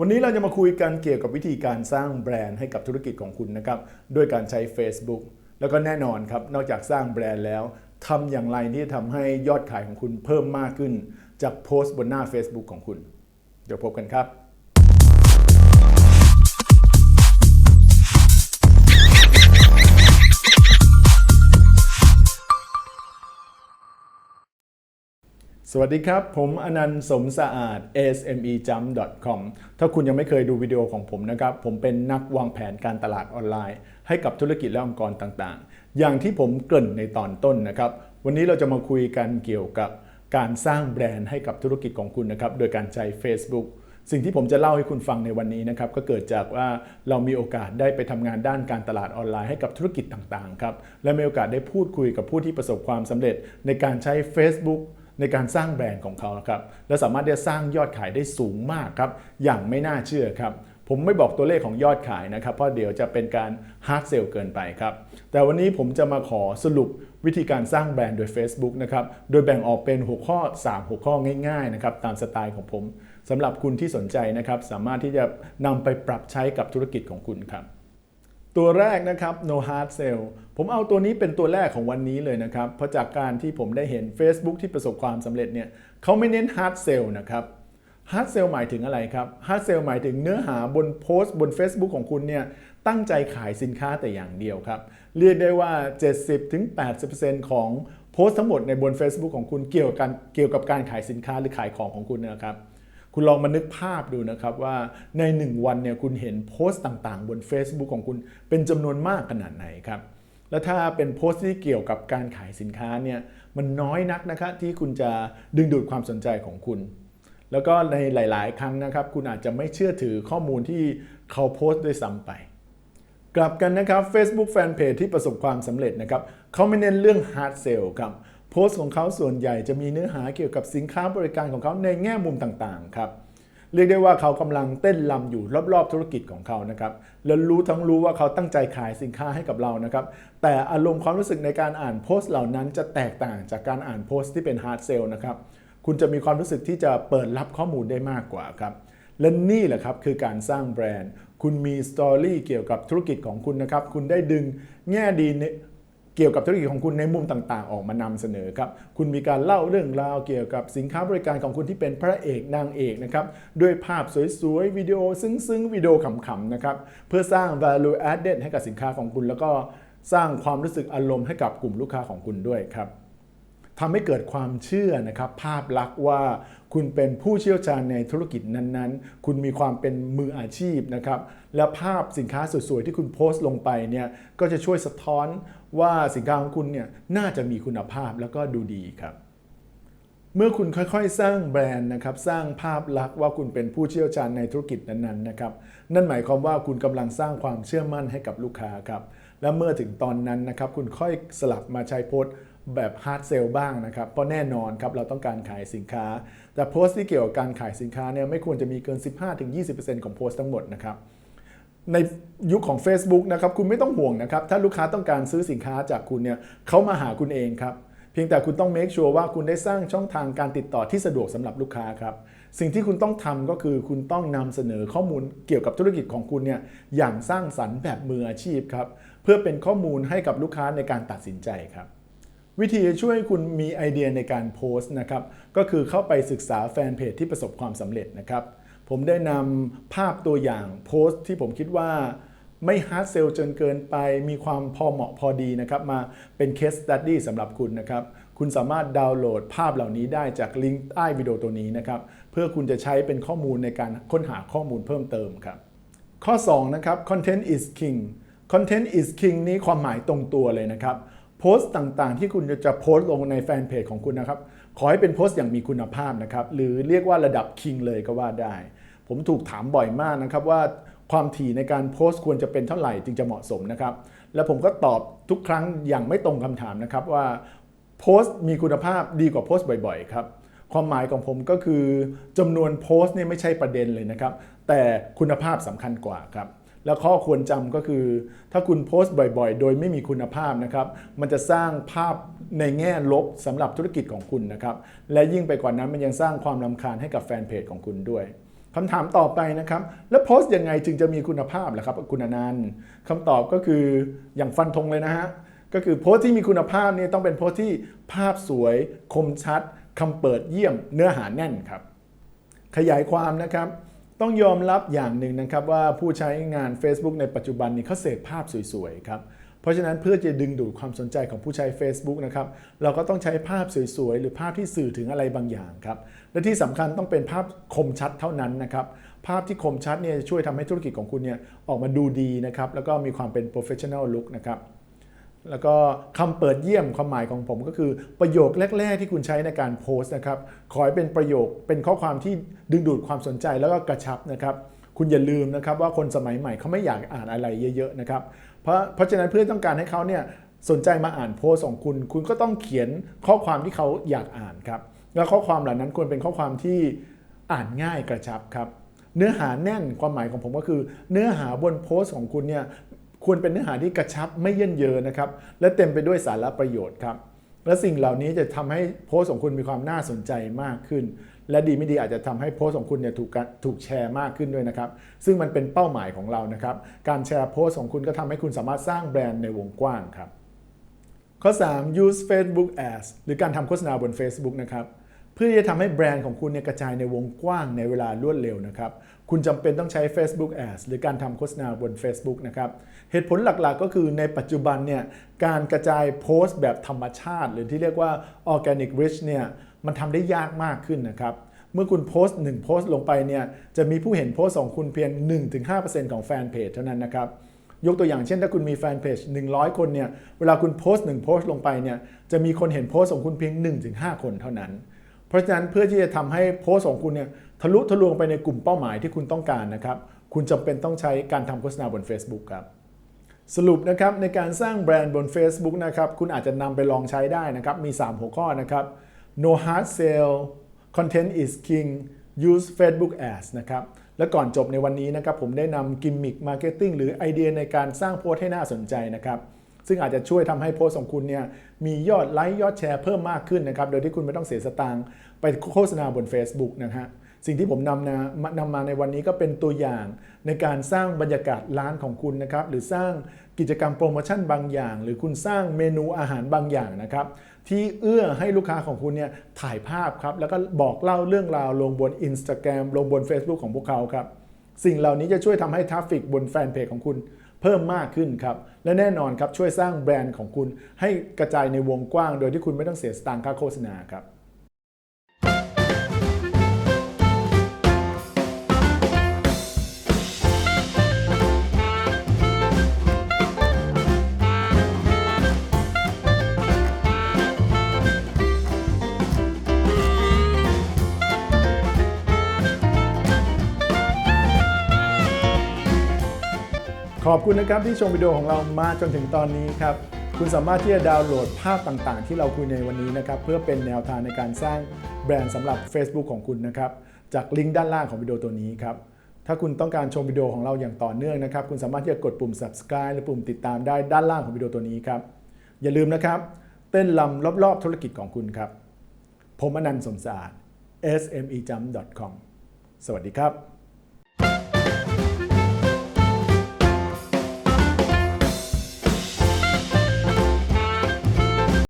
วันนี้เราจะมาคุยกันเกี่ยวกับวิธีการสร้างแบรนด์ให้กับธุรกิจของคุณนะครับด้วยการใช้ Facebook แล้วก็แน่นอนครับนอกจากสร้างแบรนด์แล้วทำอย่างไรที่จะทำให้ยอดขายของคุณเพิ่มมากขึ้น จากโพสต์บนหน้า Facebook ของคุณ เดี๋ยวพบกันครับ สวัสดีครับ ผมอนันต์สมสะอาด smejump.com ถ้าคุณยังไม่เคยดูวิดีโอของผมนะครับ ผมเป็นนักวางแผนการตลาดออนไลน์ ให้กับธุรกิจและองค์กรต่างๆ อย่างที่ผมเกริ่นในตอนต้นนะครับ วันนี้เราจะมาคุยกันเกี่ยวกับการสร้างแบรนด์ให้กับธุรกิจของคุณนะครับ โดยการใช้ Facebook สิ่งที่ผมจะเล่าให้คุณฟังในวันนี้นะครับก็เกิดจากว่าเรามีโอกาสได้ไปทำงานด้านการตลาดออนไลน์ให้กับธุรกิจต่างๆครับและมีโอกาสได้พูดคุยกับผู้ที่ประสบความสำเร็จในการใช้ Facebook ในการสร้างแบรนด์ของเขาครับและสามารถที่จะสร้างยอดขายได้สูงมากครับอย่างไม่น่าเชื่อครับผมไม่บอกตัวเลขของยอดขายนะครับ เพราะเดี๋ยวจะเป็นการฮาร์ดเซลเกินไปครับ แต่วันนี้ผมจะมาขอสรุปวิธีการสร้างแบรนด์โดย Facebook นะครับ โดยแบ่งออกเป็นหัวข้อ 3 หัวข้อง่ายๆนะครับตามสไตล์ของผมสำหรับคุณที่สนใจนะครับ สามารถที่จะนำไปปรับใช้กับธุรกิจของคุณครับ ตัวแรกนะครับ no hard sell ผมเอาตัวนี้เป็นตัวแรกของวันนี้เลยนะครับ เพราะจากการที่ผมได้เห็น Facebook ที่ประสบความสำเร็จเนี่ยเขาไม่เน้น hard sell นะครับ hard sell หมายถึงอะไรครับ hard sell หมายถึงเนื้อหาบนโพสต์บน Facebook ของคุณเนี่ยตั้งใจขายสินค้าแต่อย่างเดียวครับ เรียกได้ว่า 70-80%ของโพสต์ทั้งหมดในบน Facebook ของคุณเกี่ยวกับเกี่ยวกับการขายสินค้าหรือขายของของคุณนะครับ คุณลองมานึกภาพดูนะครับว่าใน 1 วันเนี่ยคุณเห็นโพสต์ต่างๆ บน Facebook ของคุณเป็นจำนวนมากขนาดไหนครับแล้วถ้าเป็นโพสต์ที่เกี่ยวกับการขายสินค้าเนี่ยมันน้อยนักนะครับที่คุณจะดึงดูดความสนใจของคุณ แล้วก็ในหลาย ๆ ครั้งนะครับ คุณอาจจะไม่เชื่อถือข้อมูลที่เขาโพสต์ด้วยซ้ำไป กลับกันนะครับ Facebook Fanpage ที่ประสบความสำเร็จนะครับเขาไม่เน้นเรื่อง hard sell ครับ พสต์ของเขาส่วนใหญ่จะมีเนื้อหาเกี่ยวกับสินค้าบริการของเขาในแง่มุมต่างๆครับเรียกได้ว่าเขากำลังเต้นลำอยู่รอบๆ ธุรกิจของเขานะครับและรู้ทั้งรู้ว่าเขาตั้งใจขายสินค้าให้กับเรานะครับ แต่อารมณ์ความรู้สึกในการอ่านโพสต์เหล่านั้นจะแตกต่างจากการอ่านโพสต์ที่เป็น hard sell นะครับ คุณจะมีความรู้สึกที่จะเปิดรับข้อมูลได้มากกว่าครับ และนี่แหละครับคือการสร้างแบรนด์ คุณมีสตอรี่เกี่ยวกับธุรกิจของคุณนะครับ คุณได้ดึงแง่ดี เกี่ยวกับธุรกิจของคุณในมุมต่างๆ ออกมานำเสนอครับ คุณมีการเล่าเรื่องราวเกี่ยวกับสินค้าบริการของคุณที่เป็นพระเอกนางเอกนะครับ ด้วยภาพสวยๆ วิดีโอซึ้งๆ วิดีโอขำๆ นะครับ เพื่อสร้าง value added ให้กับสินค้าของคุณ แล้วก็สร้างความรู้สึกอารมณ์ให้กับกลุ่มลูกค้าของคุณด้วยครับทำให้เกิดความเชื่อนะครับภาพลักษณ์ว่าคุณเป็นผู้เชี่ยวชาญในธุรกิจนั้นๆ คุณมีความเป็นมืออาชีพนะครับ และภาพสินค้าสวยๆที่คุณโพสต์ลงไปเนี่ยก็จะช่วยสะท้อน ว่าสินค้าของคุณเนี่ยน่าจะมีคุณภาพแล้วก็ดูดีครับ เมื่อคุณค่อยๆ สร้างแบรนด์นะครับสร้างภาพลักษณ์ว่าคุณเป็นผู้เชี่ยวชาญในธุรกิจนั้นๆนะครับนั่นหมายความว่าคุณกำลังสร้างความเชื่อมั่นให้กับลูกค้าครับและเมื่อถึงตอนนั้นนะครับคุณค่อยสลับมาใช้โพสต์แบบฮาร์ดเซลบ้างนะครับเพราะแน่นอนครับเราต้องการขายสินค้า แต่โพสต์ที่เกี่ยวกับการขายสินค้าเนี่ยไม่ควรจะมีเกิน 15-20%ของโพสต์ทั้งหมดนะครับ ในยุคของ Facebook นะครับคุณไม่ต้องห่วงนะครับ ถ้าลูกค้าต้องการซื้อสินค้าจากคุณเนี่ยเขามาหาคุณเองครับ เพียงแต่คุณต้อง make sure ว่าคุณได้สร้างช่องทางการติดต่อที่สะดวกสำหรับลูกค้าครับ สิ่งที่คุณต้องทำก็คือคุณต้องนำเสนอข้อมูลเกี่ยวกับธุรกิจของคุณเนี่ยอย่างสร้างสรรค์แบบมืออาชีพครับ เพื่อเป็นข้อมูลให้กับลูกค้าในการตัดสินใจครับวิธีช่วยคุณมีไอเดียในการโพสต์นะครับ ก็คือเข้าไปศึกษาแฟนเพจที่ประสบความสำเร็จนะครับ ผมได้นำภาพตัวอย่างโพสต์ที่ผมคิดว่าไม่ฮาร์ดเซลจนเกินไปมีความพอเหมาะพอดีนะครับ มาเป็นเคสตัดดี้สำหรับคุณนะครับ คุณสามารถดาวน์โหลดภาพเหล่านี้ได้จากลิงก์ใต้วิดีโอตัวนี้นะครับ เพื่อคุณจะใช้เป็นข้อมูลในการค้นหาข้อมูลเพิ่มเติมครับ ข้อ 2 นะครับ content is king content is king นี้ความหมายตรงตัวเลยนะครับโพสต์ต่างๆ ที่คุณจะโพสต์ลงในแฟนเพจของคุณนะครับ ขอให้เป็นโพสต์อย่างมีคุณภาพนะครับ หรือเรียกว่าระดับ king เลยก็ว่าได้ ผมถูกถามบ่อยมากนะครับว่าความถี่ในการโพสต์ควรจะเป็นเท่าไหร่จึงจะเหมาะสมนะครับ แล้วผมก็ตอบทุกครั้งอย่างไม่ตรงคำถามนะครับว่าโพสต์มีคุณภาพดีกว่าโพสต์บ่อยๆครับความหมายของผมก็คือจำนวนโพสต์เนี่ยไม่ใช่ประเด็นเลยนะครับ แต่คุณภาพสำคัญกว่าครับ แล้วข้อควรจำก็คือ ถ้าคุณโพสต์บ่อยๆ โดยไม่มีคุณภาพนะครับ มันจะสร้างภาพในแง่ลบสำหรับธุรกิจของคุณนะครับ และยิ่งไปกว่านั้นมันยังสร้างความลำคาญให้กับแฟนเพจของคุณด้วยคำถามต่อไปนะครับ แล้วโพสต์ยังไงจึงจะมีคุณภาพล่ะครับ คุณอนันต์คำตอบก็คืออย่างฟันธงเลยนะฮะก็คือโพสต์ที่มีคุณภาพเนี่ยต้องเป็นโพสต์ที่ภาพสวย คมชัดคำเปิดเยี่ยม เนื้อหาแน่นครับ ขยายความนะครับ ต้องยอมรับอย่างหนึ่งนะครับว่าผู้ใช้งาน Facebook ในปัจจุบันนี้เขาเสพภาพสวยๆครับเพราะฉะนั้นเพื่อจะดึงดูดความสนใจของผู้ใช้ Facebook นะครับเราก็ต้องใช้ภาพสวยๆ หรือภาพที่สื่อถึงอะไรบางอย่างครับและที่สำคัญต้องเป็นภาพคมชัดเท่านั้นนะครับภาพที่คมชัดเนี่ยจะช่วยทำให้ธุรกิจของคุณเนี่ยออกมาดูดีนะครับแล้วก็มีความเป็น professional look นะครับ แล้วก็คำเปิดเยี่ยมความหมายของผมก็คือประโยคแรก ๆ ที่คุณใช้ในการโพสต์นะครับขอให้เป็นประโยคเป็นข้อความที่ดึงดูดความสนใจแล้วก็กระชับนะครับ คุณอย่าลืมนะครับว่าคนสมัยใหม่เขาไม่อยากอ่านอะไรเยอะๆนะครับเพราะเพราะฉะนั้นเพื่อต้องการให้เขาเนี่ยสนใจมาอ่านโพสต์ของคุณ คุณก็ต้องเขียนข้อความที่เขาอยากอ่านครับแล้วข้อความเหล่านั้นควรเป็นข้อความที่อ่านง่ายกระชับครับเนื้อหาแน่นความหมายของผมก็คือ เนื้อหาบนโพสต์ของคุณเนี่ย ควรเป็นเนื้อหาที่กระชับไม่เยินเยอนะครับ และเต็มไปด้วยสาระประโยชน์ครับ และสิ่งเหล่านี้จะทำให้โพสต์ของคุณมีความน่าสนใจมากขึ้น และดีไม่ดีอาจจะทำให้โพสต์ของคุณเนี่ยถูกถูกแชร์มากขึ้นด้วยนะครับ ซึ่งมันเป็นเป้าหมายของเรานะครับ การแชร์โพสต์ของคุณก็ทำให้คุณสามารถสร้างแบรนด์ในวงกว้างครับ ข้อ 3 use Facebook ads หรือการทำโฆษณาบน Facebook นะครับ พื่อที่จะทำให้แบรนด์ของคุณเนี่ยกระจายในวงกว้างในเวลารวดเร็วนะครับ คุณจำเป็นต้องใช้ Facebook ads หรือการทำโฆษณาบน Facebook นะครับ เหตุผลหลักๆก็คือในปัจจุบันเนี่ยการกระจายโพสต์แบบธรรมชาติ หรือที่เรียกว่า organic reach เนี่ยมันทำได้ยากมากขึ้นนะครับเมื่อคุณโพสต์1โพสต์ลงไปเนี่ยจะมีผู้เห็นโพสต์ของคุณเพียง 1-5%ของแฟนเพจเท่านั้นนะครับยกตัวอย่างเช่นถ้าคุณมีแฟนเพจ100 คนเนี่ยเวลาคุณโพสต์1โพสต์ลงไปเนี่ยจะมีคนเห็นโพสต์ของคุณเพียง 1-5 คนเท่านั้น เพราะฉะนั้นเพื่อที่จะทำให้โพสต์ของคุณเนี่ยทะลุทะลวงไปในกลุ่มเป้าหมายที่คุณต้องการนะครับ คุณจำเป็นต้องใช้การทำโฆษณาบน Facebook ครับสรุปนะครับในการสร้างแบรนด์บน Facebook นะครับคุณอาจจะนำไปลองใช้ได้นะครับ มี 3 หัวข้อนะครับ no hard sell content is king use Facebook ads นะครับและก่อนจบในวันนี้นะครับผมได้นำกิมมิคมาร์เก็ตติ้งหรือไอเดียในการสร้างโพสต์ให้น่าสนใจนะครับ ซึ่งอาจจะช่วยทำให้โพสต์ของคุณเนี่ยมียอดไลค์ยอดแชร์เพิ่มมากขึ้นนะครับ โดยที่คุณไม่ต้องเสียสตางค์ไปโฆษณาบน Facebook นะฮะสิ่งที่ผมนำนะนำมาในวันนี้ก็เป็นตัวอย่างในการสร้างบรรยากาศร้านของคุณนะครับ หรือสร้างกิจกรรมโปรโมชั่นบางอย่าง หรือคุณสร้างเมนูอาหารบางอย่างนะครับ ที่เอื้อให้ลูกค้าของคุณเนี่ยถ่ายภาพครับ แล้วก็บอกเล่าเรื่องราวลงบน Instagram ลงบน Facebook ของพวกเขาครับ สิ่งเหล่านี้จะช่วยทำให้ทราฟฟิกบนแฟนเพจของคุณ เพิ่มมากขึ้นครับ และแน่นอนครับช่วยสร้างแบรนด์ของคุณให้กระจายในวงกว้าง โดยที่คุณไม่ต้องเสียสตางค์ค่าโฆษณาครับ ขอบคุณนะครับที่ชมวิดีโอของเรามาจนถึงตอนนี้ครับ คุณสามารถที่จะดาวน์โหลดภาพต่างๆ ที่เราคุยในวันนี้นะครับเพื่อเป็นแนวทางในการสร้างแบรนด์สำหรับ Facebook ของคุณนะครับจากลิงก์ด้านล่างของวิดีโอตัวนี้ครับถ้าคุณต้องการชมวิดีโอของเราอย่างต่อเนื่องนะครับ คุณสามารถที่จะกดปุ่ม subscribe หรือปุ่มติดตามได้ด้านล่างของวิดีโอตัวนี้ครับ อย่าลืมนะครับ เต้นลำรอบๆ ธุรกิจของคุณครับ ผมอนันต์สมสะอาด smejump.com สวัสดีครับ